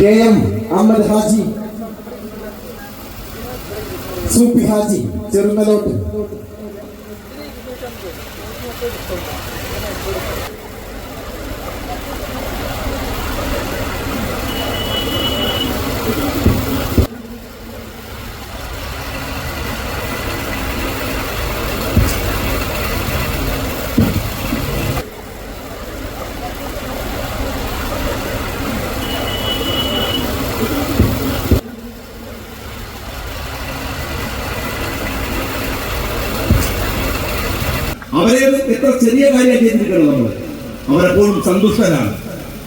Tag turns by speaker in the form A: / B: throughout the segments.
A: K M Ahmed Haji Soopy Haji ചെറുമലോട്ട്
B: അവരെ ചെറിയ കാര്യം ചിന്തിക്കണം നമ്മൾ. അവരെപ്പോഴും സന്തുഷ്ടരാണ്.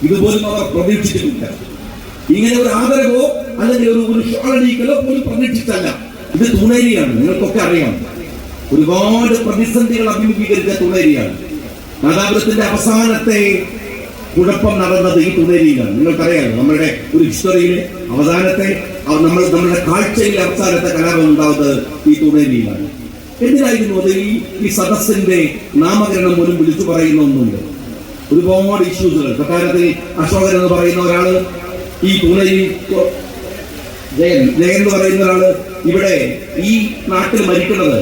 B: ഇതുപോലും അവർ പ്രതീക്ഷിച്ചിട്ടില്ല. ഇങ്ങനെ ഒരു ആദരവോ അല്ലെങ്കിൽ ഒരു ഒരു ഷോളടിക്കലോ പോലും പ്രതീക്ഷിച്ചല്ല. ഇത് തുണേരിയാണ്. നിങ്ങൾക്കൊക്കെ അറിയാം. ഒരുപാട് പ്രതിസന്ധികൾ അഭിമുഖീകരിച്ച തുണേരിയാണ്. നാദാപുരത്തിന്റെ അവസാനത്തെ കുഴപ്പം നടന്നത് ഈ തുണേരിയിലാണ്. നിങ്ങൾക്കറിയാലോ നമ്മുടെ ഒരു ഹിസ്റ്ററിയിലെ അവസാനത്തെ അവ- നമ്മൾ നമ്മുടെ കാഴ്ചയിലെ അവസാനത്തെ കലാപം ഉണ്ടാവുന്നത് ഈ തുണേരിയിലാണ്. എന്തിനായിരുന്നു അത് ഈ ഈ സദസ്സിന്റെ നാമകരണം പോലും വിളിച്ചു പറയുന്ന ഒന്നുണ്ട് ഒരുപാട് ഇഷ്യൂസുകൾ കൊട്ടാരത്തിൽ അശോകൻ എന്ന് പറയുന്ന ഒരാൾ ഈ തുണയിൽ ജയൻ ജയൻ എന്ന് പറയുന്ന ഒരാൾ ഇവിടെ ഈ നാട്ടിൽ മരിക്കുന്നത്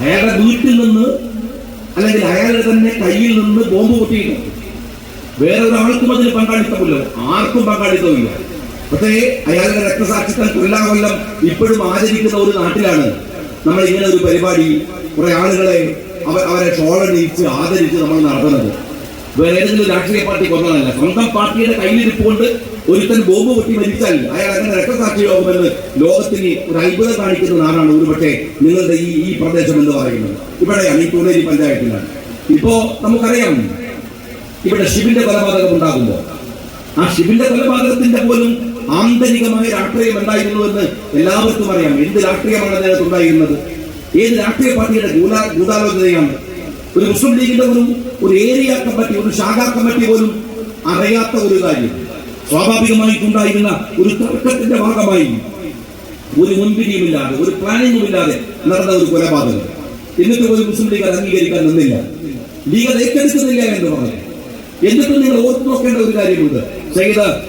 B: അയാളുടെ വീട്ടിൽ നിന്ന് അല്ലെങ്കിൽ അയാളുടെ തന്നെ കയ്യിൽ നിന്ന് ബോംബ് പൊട്ടിയിട്ടുണ്ട് വേറെ ഒരാൾക്കും അതിന് പങ്കാളിത്തമില്ല. ആർക്കും പങ്കാളിത്തമില്ല. പക്ഷേ അയാളുടെ രക്തസാക്ഷിത്വം കൊല്ലാകൊല്ലം ഇപ്പോഴും ആചരിക്കുന്ന ഒരു നാട്ടിലാണ് നമ്മൾ ഇങ്ങനെ ഒരു പരിപാടി കുറെ ആളുകളെ അവ- അവരെ ഷോളണിയിച്ച് ആദരിച്ച് നമ്മൾ നടത്തുന്നത്. വേറെ ഏതെങ്കിലും രാഷ്ട്രീയ പാർട്ടി കൊന്നതല്ല സ്വന്തം പാർട്ടിയുടെ കയ്യിലിരിപ്പ് കൊണ്ട് ഒരുത്തൻ ബോംബ് പൊട്ടി മരിച്ചാൽ അയാൾ അങ്ങനെ രക്തസാക്ഷിയാകുമെന്ന് ലോകത്തിന് ഒരു അത്ഭുതം കാണിക്കുന്ന നാടാണ് ഒരുപക്ഷെ നിങ്ങളുടെ ഈ ഈ പ്രദേശം എന്ന് പറയുന്നത്. ഇവിടെയാണ് ഈ തൂണേരി പഞ്ചായത്തിലാണ്. ഇപ്പോ നമുക്കറിയാം ഇവിടെ ഷിബിന്റെ കൊലപാതകം ഉണ്ടാകുമ്പോൾ. ആ ഷിബിന്റെ കൊലപാതകത്തിന്റെ പോലും ആന്തരികമായ രാഷ്ട്രീയം എന്തായിരുന്നു എന്ന് എല്ലാവർക്കും അറിയാം. എന്ത് രാഷ്ട്രീയമാണ് അതിനകത്ത് ഉണ്ടായിരുന്നത്? ഏത് രാഷ്ട്രീയ പാർട്ടിയുടെ ഗൂഢാ- ഗൂഢാലോചനയാണ്? ഒരു മുസ്ലിം ലീഗിന്റെ ഒരു ഒരു ഏരിയ കമ്മിറ്റി ഒരു ശാഖാ കമ്മിറ്റി പോലും അറിയാത്ത ഒരു കാര്യം. സ്വാഭാവികമായിട്ടുണ്ടായിരുന്ന ഒരു തർക്കത്തിന്റെ ഭാഗമായി ഒരു മുൻപിരിയുമില്ലാതെ ഒരു പ്ലാനിങ്ങും ഇല്ലാതെ നടന്ന ഒരു കൊലപാതകം. എന്നിട്ട് ഒരു മുസ്ലിം ലീഗ് അംഗീകരിക്കാൻ നിന്നില്ല. ലീഗ് അത് ഏറ്റെടുക്കുന്നില്ല എന്ന് പറഞ്ഞു. എന്നിട്ടും നിങ്ങൾ ഓർത്തു നോക്കേണ്ട ഒരു കാര്യമുണ്ട്.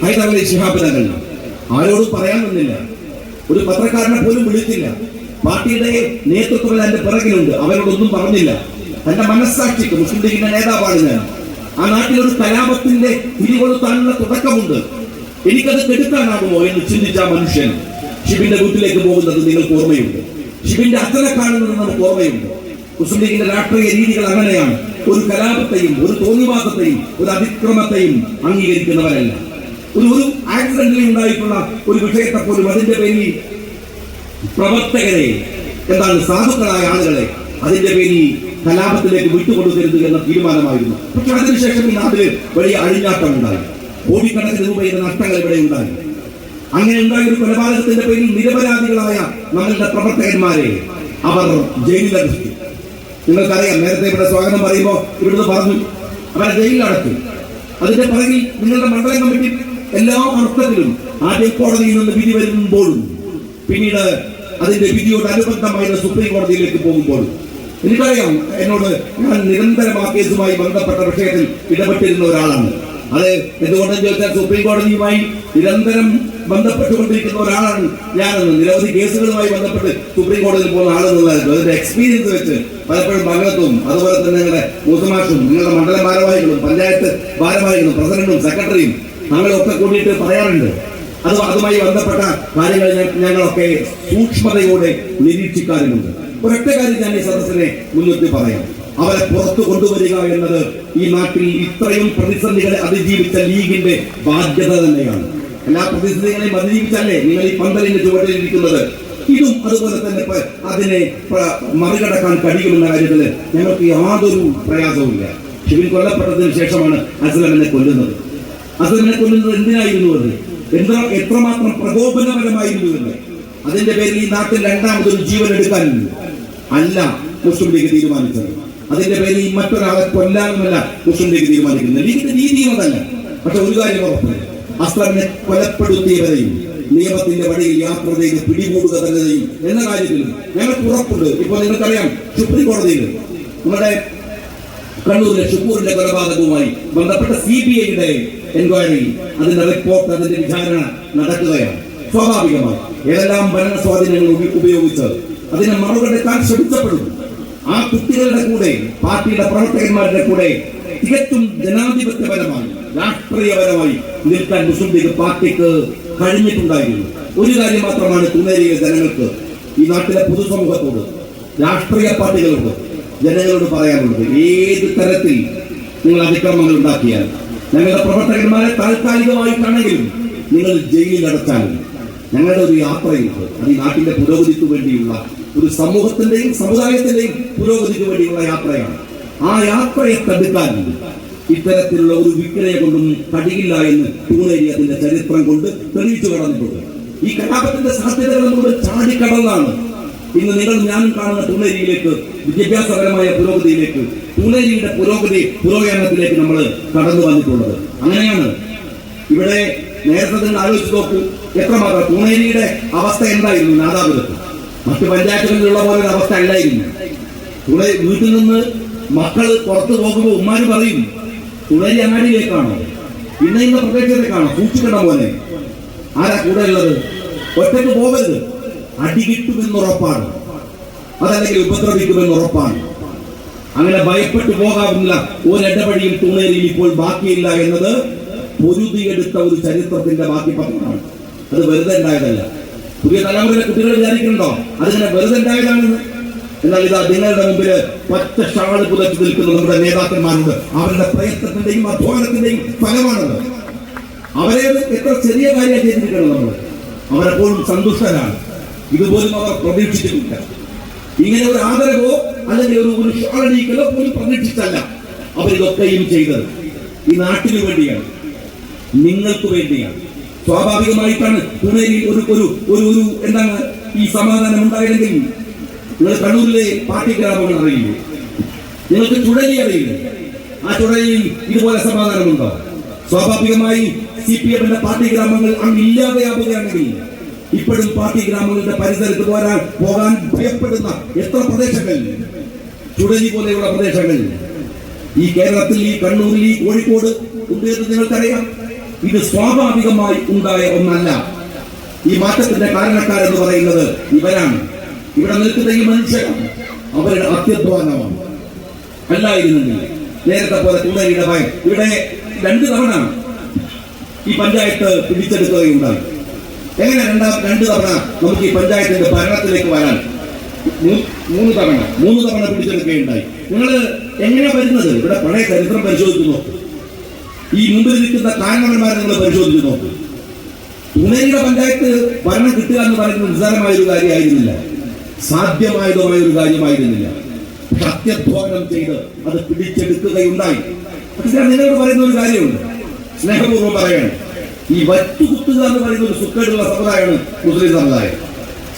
B: ഹൈദരലി ശിഹാബ് തങ്ങൾ ആരോടും പറയാൻ വന്നില്ല. ഒരു പത്രക്കാരനെ പോലും വിളിച്ചില്ല. പാർട്ടിയുടെ നേതൃത്വം എന്റെ പിറകിലുണ്ട്. അവരോടൊന്നും പറഞ്ഞില്ല. തന്റെ മനസ്സാക്ഷിക്ക് മുസ്ലിം ലീഗിന്റെ നേതാവാണ് ഞാൻ. ആ നാട്ടിൽ ഒരു കലാപത്തിന്റെ തിരികൊളുത്താനുള്ള തുടക്കമുണ്ട്. എനിക്കത് കെടുക്കാനാകുമോ എന്ന് ചിന്തിച്ച മനുഷ്യൻ ഷിബിന്റെ വീട്ടിലേക്ക് പോകുന്നത് നിങ്ങൾക്ക് ഓർമ്മയുണ്ട്. ഷിബിന്റെ അച്ഛനെ കാണുന്നത് നമുക്ക് ഓർമ്മയുണ്ട്. മുസ്ലിം ലീഗിന്റെ രാഷ്ട്രീയ രീതികൾ അങ്ങനെയാണ്. ഒരു കലാപത്തെയും ഒരു തോന്നിവാസത്തെയും ഒരു അതിക്രമത്തെയും അംഗീകരിക്കുന്നവരല്ല. ഒരു ഒരു ആക്സിഡന്റിൽ ഉണ്ടായിട്ടുള്ള ഒരു വിഷയത്തെ പോലും അതിന്റെ പേരിൽ പ്രവർത്തകരെ എന്താണ് സാധുക്കളായ ആളുകളെ അതിന്റെ പേരിൽ കലാപത്തിലേക്ക് വിട്ടുകൊടുക്കരുത് എന്ന തീരുമാനമായിരുന്നു. പക്ഷെ അതിനുശേഷം ഈ നാട്ടിൽ വലിയ അഴിഞ്ഞാട്ടം ഉണ്ടായി. കോടിക്കണക്കിന് രൂപയുടെ നഷ്ടങ്ങൾ ഇവിടെ ഉണ്ടായി. അങ്ങനെ ഉണ്ടായ ഒരു കൊലപാതകത്തിന്റെ പേരിൽ നിരപരാധികളായ നമ്മളുടെ പ്രവർത്തകന്മാരെ അവർ ജയിലിലടച്ചു. നിങ്ങൾക്കറിയാം നേരത്തെ ഇവിടെ സ്വാഗതം പറയുമ്പോൾ ഇവിടുന്ന് പറഞ്ഞു അവരെ ജയിലിലടച്ചു. അതിന്റെ പിറകിൽ നിങ്ങളുടെ മണ്ഡലം കമ്മിറ്റി എല്ലാ അർത്ഥത്തിലും ആദ്യം കോടതിയിൽ നിന്ന് വിധി വരുമ്പോഴും പിന്നീട് അതിന്റെ വിധിയോട് അനുബന്ധമായിട്ട് സുപ്രീം കോടതിയിലേക്ക് പോകുമ്പോൾ. എനിക്കറിയാം എന്നോട് ഞാൻ നിരന്തരം ആ കേസുമായി ബന്ധപ്പെട്ട വിഷയത്തിൽ ഇടപെട്ടിരുന്ന ഒരാളാണ്. അത് എന്തുകൊണ്ടെന്ന് ചോദിച്ചാൽ സുപ്രീം കോടതിയുമായി നിരന്തരം ബന്ധപ്പെട്ടുകൊണ്ടിരിക്കുന്ന ഒരാളാണ് ഞാനെന്ന്. നിരവധി കേസുകളുമായി ബന്ധപ്പെട്ട് സുപ്രീം കോടതിയിൽ പോകുന്ന ആളെന്നുള്ളതായിരുന്നു. അതിന്റെ എക്സ്പീരിയൻസ് വെച്ച് പലപ്പോഴും പങ്കെടുത്തും. അതുപോലെ തന്നെ നിങ്ങളുടെ മൂസമാഷും നിങ്ങളുടെ മണ്ഡലം ഭാരവാഹികളും പഞ്ചായത്ത് ഭാരവാഹികളും പ്രസിഡന്റും സെക്രട്ടറിയും ഞങ്ങളൊക്കെ കൂടിയിട്ട് പറയാറുണ്ട്. അത് അതുമായി ബന്ധപ്പെട്ട കാര്യങ്ങൾ ഞങ്ങളൊക്കെ സൂക്ഷ്മതയോടെ നിരീക്ഷിക്കാറുമുണ്ട്. ഒരൊറ്റ കാര്യം ഞാൻ ഈ സദസ്സിനെ മുൻനിർത്തി പറയാം. അവരെ പുറത്തു കൊണ്ടുവരിക എന്നത് ഈ നാട്ടിൽ ഇത്രയും പ്രതിസന്ധികളെ അതിജീവിച്ച ലീഗിന്റെ ബാധ്യത തന്നെയാണ്. എല്ലാ പ്രതിസന്ധികളെയും അതിജീവിച്ചല്ലേ നിങ്ങൾ ഈ പന്തലിന്റെ ചുവട്ടിലിരിക്കുന്നത് ഇതും അതുപോലെ തന്നെ അതിനെ മറികടക്കാൻ കഴിയുമെന്ന കാര്യത്തിൽ ഞങ്ങൾക്ക് യാതൊരു പ്രയാസവുമില്ല. ഷിബിൻ കൊല്ലപ്പെട്ടതിന് ശേഷമാണ് അസ്ലമിനെ കൊല്ലുന്നത്. അസ്ലമിനെ കൊല്ലുന്നത് എന്തിനായിരുന്നു അത് എത്ര എത്രമാത്രം പ്രകോപനപരമായിരുന്നു എന്ന്? അതിന്റെ പേരിൽ ഈ നാട്ടിൽ രണ്ടാമതൊരു ജീവൻ എടുക്കാനില്ല അല്ല മുസ്ലിം ലീഗ് തീരുമാനിച്ചത്. അതിന്റെ പേരിൽ മറ്റൊരാളെ കൊല്ലാനുമല്ല മുസ്ലിം ലീഗ് തീരുമാനിക്കുന്നത്. ലീഗിന്റെ രീതിയും അതല്ല. പക്ഷെ ഒരു കാര്യം ഉറപ്പ്. അസ്ലമിനെ കൊലപ്പെടുത്തിയവരെയും നിയമത്തിന്റെ വഴിയിൽ യാത്ര ചെയ്ത് പിടികൂടുക തന്നെ എന്ന കാര്യത്തിൽ ഞങ്ങൾക്ക് ഉറപ്പുണ്ട്. ഇപ്പോൾ നിങ്ങൾക്കറിയാം സുപ്രീം കോടതിയിൽ നമ്മുടെ കണ്ണൂരിലെ ഷുക്കൂറിന്റെ കൊലപാതകവുമായി ബന്ധപ്പെട്ട സി ബി ഐയുടെ എൻക്വയറി അതിന്റെ റിപ്പോർട്ട് അതിന്റെ വിചാരണ നടക്കുകയാണ്. സ്വാഭാവികമായി ഏതെല്ലാം ഭരണ സ്വാധീനങ്ങൾ ഉപ- ഉപയോഗിച്ച് അതിനെ മറുകടക്കാൻ ശ്രമിക്കപ്പെടുന്നു ആ കുട്ടികളുടെ കൂടെ പാർട്ടിയുടെ പ്രവർത്തകന്മാരുടെ കൂടെ തികച്ചും ജനാധിപത്യപരമായി രാഷ്ട്രീയപരമായി നിൽക്കാൻ മുസ്ലിം ലീഗ് പാർട്ടിക്ക് കഴിഞ്ഞിട്ടുണ്ടായിരുന്നു. ഒരു കാര്യം മാത്രമാണ് തുണേരിയ ജനങ്ങൾക്ക് ഈ നാട്ടിലെ പൊതുസമൂഹത്തോട് രാഷ്ട്രീയ പാർട്ടികളോട് ജനങ്ങളോട് പറയാനുള്ളത് ഏത് തരത്തിൽ നിങ്ങൾ അതിക്രമങ്ങൾ ഉണ്ടാക്കിയാൽ? ഞങ്ങളുടെ പ്രവർത്തകന്മാരെ താൽക്കാലികമായിട്ടാണെങ്കിലും നിങ്ങൾ ജയിലിൽ അടച്ചാലും ഞങ്ങളുടെ ഒരു യാത്രയുണ്ട്. അത് ഈ നാട്ടിന്റെ പുരോഗതിക്ക് വേണ്ടിയുള്ള ഒരു സമൂഹത്തിന്റെയും സമുദായത്തിന്റെയും പുരോഗതിക്ക് വേണ്ടിയുള്ള യാത്രയാണ്. ആ യാത്രയെ തടുക്കാൻ ഇത്തരത്തിലുള്ള ഒരു വിക്രയ കൊണ്ടും കഴിയില്ല എന്ന് തൂണേരി അതിന്റെ ചരിത്രം കൊണ്ട് തെളിയിച്ചു കടന്നിട്ടുണ്ട്. ഈ കലാപത്തിന്റെ സാധ്യതകൾ നമ്മൾ ചാടിക്കടന്നാണ് ഇന്ന് നിങ്ങൾ ഞാനും കാണുന്ന തൂണേരിയിലേക്ക് വിദ്യാഭ്യാസപരമായ പുരോഗതിയിലേക്ക് തൂണേരിയുടെ പുരോഗതി പുരോഗമനത്തിലേക്ക് നമ്മൾ കടന്നു വന്നിട്ടുള്ളത്. അങ്ങനെയാണ്. ഇവിടെ നേരത്തെ തന്നെ ആലോചിച്ച് നോക്കൂ എത്രമാത്രം തൂണേരിയുടെ അവസ്ഥ എന്തായിരുന്നു നാദാപുരത്ത്? മറ്റു പഞ്ചായത്തുകളിലുള്ള പോലെ ഒരു അവസ്ഥ അല്ലായിരുന്നു. തുണ വീട്ടിൽ നിന്ന് മക്കൾ പുറത്തു പോകുമ്പോൾ ഉമ്മാര് പറയും തുളരി അങ്ങാടിയിലേക്കാണോ? ഇന്ന ഇന്ന പ്രദേശത്തേക്കാണോ? സൂക്ഷിക്കണം പോലെ ആരാ കൂടെ ഉള്ളത്? ഒറ്റയ്ക്ക് പോകരുത്. അടി കിട്ടുമെന്ന് ഉറപ്പാണ്. അതല്ലെങ്കിൽ ഉപദ്രവിക്കുമെന്ന് ഉറപ്പാണ്. അങ്ങനെ ഭയപ്പെട്ടു പോകാവുന്ന ഒരിടപടിയും തൂണേരിയിൽ ഇപ്പോൾ ബാക്കിയില്ല എന്നത് പൊരുതിയെടുത്ത ഒരു ചരിത്രത്തിന്റെ ബാക്കി പത്രമാണ്. അത് വെറുതെ ഉണ്ടായതല്ല. പുതിയ തലമുറയിലെ കുട്ടികൾ വിചാരിക്കുന്നുണ്ടോ? അതിങ്ങനെ വെറുതെ ഉണ്ടായതാണെന്ന് എന്നാൽ ഇതാ നിങ്ങളുടെ മുമ്പിൽ പച്ച ഷാൾ പുതച്ചു നിൽക്കുന്ന നമ്മുടെ നേതാക്കന്മാരുണ്ട്. അവരുടെ പ്രയത്നത്തിന്റെയും അധ്വാനത്തിന്റെയും ഫലമാണത്. അവരെ എത്ര ചെറിയ കാര്യം ചെയ്തിരിക്കണം നമ്മൾ. അവരെപ്പോഴും സന്തുഷ്ടരാണ്. ഇതുപോലും അവർ പ്രതീക്ഷിച്ചിട്ടില്ല. ഇങ്ങനെ ഒരു ആദരവോ അല്ലെങ്കിൽ ഒരു ഒരു ഷാളടിക്കലോ പോലും പ്രതീക്ഷിച്ചല്ല അവരിതൊക്കെയും ചെയ്തത്. ഈ നാട്ടിന് വേണ്ടിയാണ്. നിങ്ങൾക്ക് വേണ്ടിയാണ്. സ്വാഭാവികമായിട്ടാണ് പുണേരിൽ ഒരു ഒരു ഒരു ഒരു എന്താണ് ഈ സമാധാനം ഉണ്ടായിരുന്നെങ്കിൽ നിങ്ങൾ കണ്ണൂരിലെ പാർട്ടി ഗ്രാമങ്ങൾ അറിയില്ലേ? നിങ്ങൾക്ക് ചുഴലി അറിയില്ലേ? ആ ചുഴലിയിൽ ഇതുപോലെ സമാധാനമുണ്ടോ? സ്വാഭാവികമായി സി പി എമ്മിന്റെ പാർട്ടി ഗ്രാമങ്ങൾ അങ്ങ് ഇല്ലാതെയാവുകയാണെങ്കിൽ ഇപ്പോഴും പാർട്ടി ഗ്രാമങ്ങളുടെ പരിസരത്ത് പോരാൻ പോകാൻ ഭയപ്പെടുന്ന എത്ര പ്രദേശങ്ങൾ? ചുഴലി പോലെയുള്ള പ്രദേശങ്ങൾ. ഈ കേരളത്തിൽ ഈ കണ്ണൂരിൽ ഈ കോഴിക്കോട് ഉണ്ടെന്ന് നിങ്ങൾക്കറിയാം. ഇത് സ്വാഭാവികമായി ഉണ്ടായ ഒന്നല്ല. ഈ മാറ്റത്തിന്റെ കാരണക്കാരെന്ന് പറയുന്നത് ഇവരാണ്. ഇവിടെ നിൽക്കുന്ന ഈ മനുഷ്യരാണ് അവരുടെ അത്യധ്വാനമാണ്. അല്ലായിരുന്നെങ്കിൽ നേരത്തെ പോലെ തുണരിയുടെ ഭയം. ഇവിടെ രണ്ട് തവണ ഈ പഞ്ചായത്ത് പിടിച്ചെടുക്കുകയുണ്ടായി. എങ്ങനെ രണ്ടാം രണ്ട് തവണ നമുക്ക് ഈ പഞ്ചായത്തിന്റെ ഭരണത്തിലേക്ക് വരാൻ? മൂന്ന് തവണ മൂന്ന് തവണ പിടിച്ചെടുക്കുകയുണ്ടായി. നിങ്ങൾ എങ്ങനെ വരുന്നത്? ഇവിടെ പഴയ ചരിത്രം പരിശോധിച്ച് നോക്കൂ. ഈ മുമ്പിൽ നിൽക്കുന്ന കാരണവന്മാരെ നിങ്ങൾ പരിശോധിച്ച് നോക്കൂ. തുണയുടെ പഞ്ചായത്ത് ഭരണം കിട്ടുക എന്ന് പറയുന്നത് നിസ്സാരമായ ഒരു കാര്യമായിരുന്നില്ല. സാധ്യമായതുമായ ഒരു കാര്യമായിരുന്നില്ല. സത്യധ്വാനം ചെയ്ത് അത് പിടിച്ചെടുക്കുകയുണ്ടായി. പക്ഷെ നിങ്ങളോട് പറയുന്ന ഒരു കാര്യമുണ്ട്. സ്നേഹപൂർവം പറയാണ്. ഈ വറ്റുകുത്തുക എന്ന് പറയുന്ന ഒരു സുഖമായിട്ടുള്ള സമുദായമാണ് മുസ്ലിം സമുദായം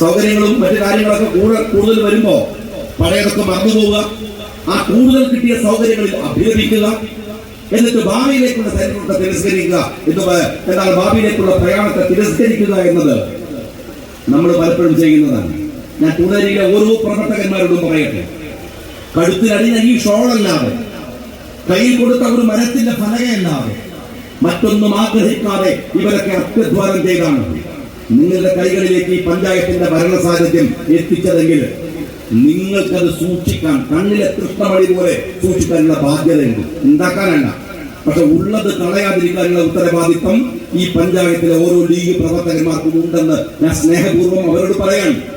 B: സൗകര്യങ്ങളും മറ്റു കാര്യങ്ങളൊക്കെ കൂടുതൽ കൂടുതൽ വരുമ്പോ പഴയതൊക്കെ മറന്നുപോവുക ആ കൂടുതൽ കിട്ടിയ സൗകര്യങ്ങളിൽ അഭ്യർത്ഥിക്കുക എന്നിട്ട് ഭാവിയിലേക്കുള്ള ചരിത്രത്തെ തിരസ്കരിക്കുക എന്ന് എന്നാൽ ഭാവിയിലേക്കുള്ള പ്രയാണത്തെ തിരസ്കരിക്കുക എന്നത് നമ്മൾ പലപ്പോഴും ചെയ്യുന്നതാണ്. ഞാൻ തുടരിയിലെ ഓരോ പ്രവർത്തകന്മാരോടും പറയട്ടെ. കഴുത്തിലടിഞ്ഞ ഈ ഷോളല്ലാതെ കയ്യിൽ കൊടുത്ത ഒരു മരത്തിന്റെ ഫലകയല്ലാതെ മറ്റൊന്നും ആഗ്രഹിക്കാതെ ഇവരൊക്കെ അത്യധ്വാനം ചെയ്താണ്. നിങ്ങളുടെ കൈകളിലേക്ക് ഈ പഞ്ചായത്തിന്റെ ഭരണ സാന്നിധ്യം എത്തിച്ചതെങ്കിൽ നിങ്ങൾക്കത് സൂക്ഷിക്കാൻ കണ്ണിലെ കൃഷ്ണമണി പോലെ സൂക്ഷിക്കാനുള്ള ബാധ്യതയുണ്ട്. ഉണ്ടാക്കാനല്ല. പക്ഷെ ഉള്ളത് കളയാതിരിക്കാനുള്ള ഉത്തരവാദിത്വം ഈ പഞ്ചായത്തിലെ ഓരോ ലീഗ് പ്രവർത്തകന്മാർക്കും ഉണ്ടെന്ന് ഞാൻ സ്നേഹപൂർവം അവരോട് പറയാണ്.